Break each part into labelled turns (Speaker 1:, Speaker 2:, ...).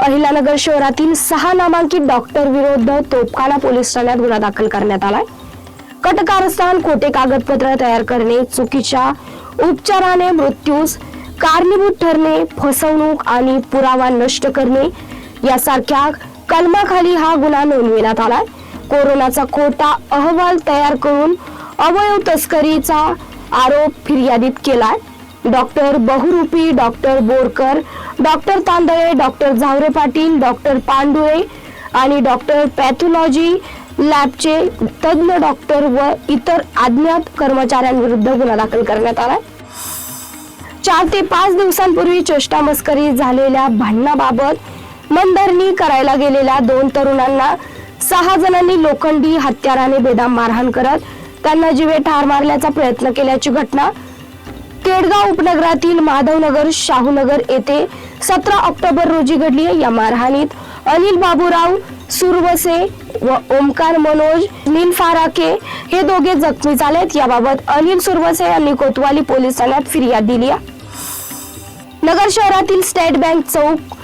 Speaker 1: अहिलानगर शहरातील सहा नामांकित डॉक्टर विरुद्ध तोपखाना पोलीस ठाण्यात गुन्हा दाखल करण्यात आलाय. कटकारस्थान खोटे कागदपत्र तयार करणे चुकीच्या उपचाराने मृत्यूस कारणीभूत ठरणे फसवणूक आणि पुरावा नष्ट करणे यासारख्या कलमाखाली हा गुन्हा नोंदविण्यात आलाय. कोरोनाचा खोटा अहवाल तयार करून अवयव तस्करीचा आरोप फिर्यादीत केलाय. Doctor Bahurupi doctor Borkar doctor Tandale doctor Zaware Patil doctor Pandule आणि डॉक्टर पॅथॉलॉजी लॅबचे तज्ज्ञ डॉक्टर व इतर अज्ञात कर्मचाऱ्यांविरुद्ध गुन्हा दाखल करण्यात आलाय. चार ते पाच दिवसांपूर्वी चेष्टा मस्करी झालेल्या भांडणाबाबत मनधरणी करायला गेलेल्या दोन तरुणांना सहा जणांनी लोखंडी हत्याराने बेदाम मारहाण करत त्यांना जीवे ठार मारल्याचा प्रयत्न केल्याची घटना केडगाव उपनगरातील माधवनगर शाहूनगर येथे सतरा ऑक्टोबर रोजी घडली या मारहाणीत अनिल बाबूराव सुरवसे व ओमकार मनोज नीलफाराके हे दोघे जखमी झालेत. याबाबत अनिल सुरवसे यांनी कोतवाली पोलीस ठाण्यात फिर्याद दिली नगर शहरातील स्टेट बँक चौक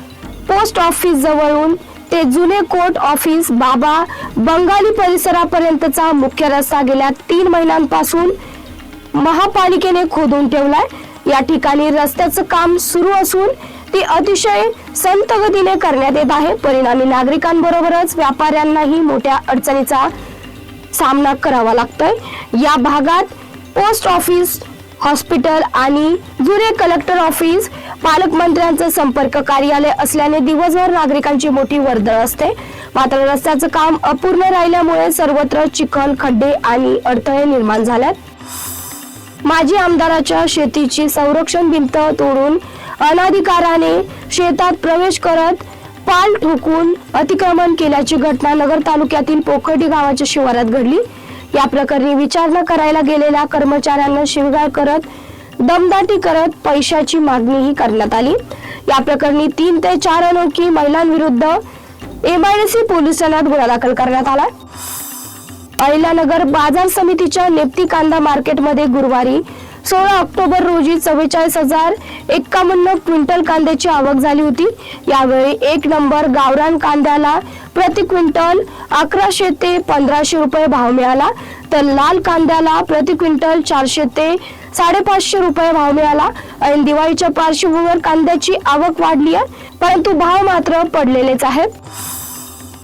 Speaker 1: पोस्ट ऑफिस जवळून ते जुने कोर्ट ऑफिस बाबा बंगाली परिसरापर्यंतचा मुख्य रस्ता गेल्या तीन महिन्यांपासून महापालिकेने खोदून ठेवलाय. या ठिकाणी रस्त्याचं काम सुरू असून ते अतिशय संत गतीने करण्यात येत आहे. परिणामी नागरिकांबरोबरच व्यापाऱ्यांनाही मोठ्या अडचणीचा सामना करावा लागतोय. या भागात पोस्ट ऑफिस हॉस्पिटल आणि जुने कलेक्टर ऑफिस पालकमंत्र्यांचं संपर्क कार्यालय असल्याने दिवसभर नागरिकांची मोठी वर्दळ असते. मात्र रस्त्याचं काम अपूर्ण राहिल्यामुळे सर्वत्र चिखल खड्डे आणि अडथळे निर्माण झाल्यात. माजी आमदाराच्या शेतीची संरक्षण भिंत तोडून अनाधिकाराने शेतात प्रवेश करत पाल ठोकून अतिक्रमण केल्याची घटना नगर तालुक्यातील पोखर्डी गावाच्या शिवारात घडली. या प्रकरणी विचारणा करायला गेलेल्या कर्मचाऱ्यांना शिवगाळ करत दमदाटी करत पैशाची मागणीही करण्यात आली. या प्रकरणी तीन ते चार अनोखी महिलांविरुद्ध एमआयडीसी पोलीस ठाण्यात गुन्हा दाखल करण्यात आला. अहिल्यानगर बाजार समितीच्या नेप्ती कांदा मार्केटमध्ये गुरुवारी सोळा ऑक्टोबर रोजी चव्वेचाळीस हजार एक्कावन्न क्विंटल कांद्याची आवक झाली होती. यावेळी एक नंबर गावरान कांद्याला प्रति क्विंटल अकराशे ते पंधराशे रुपये भाव मिळाला. तर लाल कांद्याला प्रति क्विंटल चारशे ते साडेपाचशे रुपये भाव मिळाला. आणि दिवाळीच्या पार्श्वभूमीवर कांद्याची आवक वाढली आहे परंतु भाव मात्र पडलेलेच आहेत.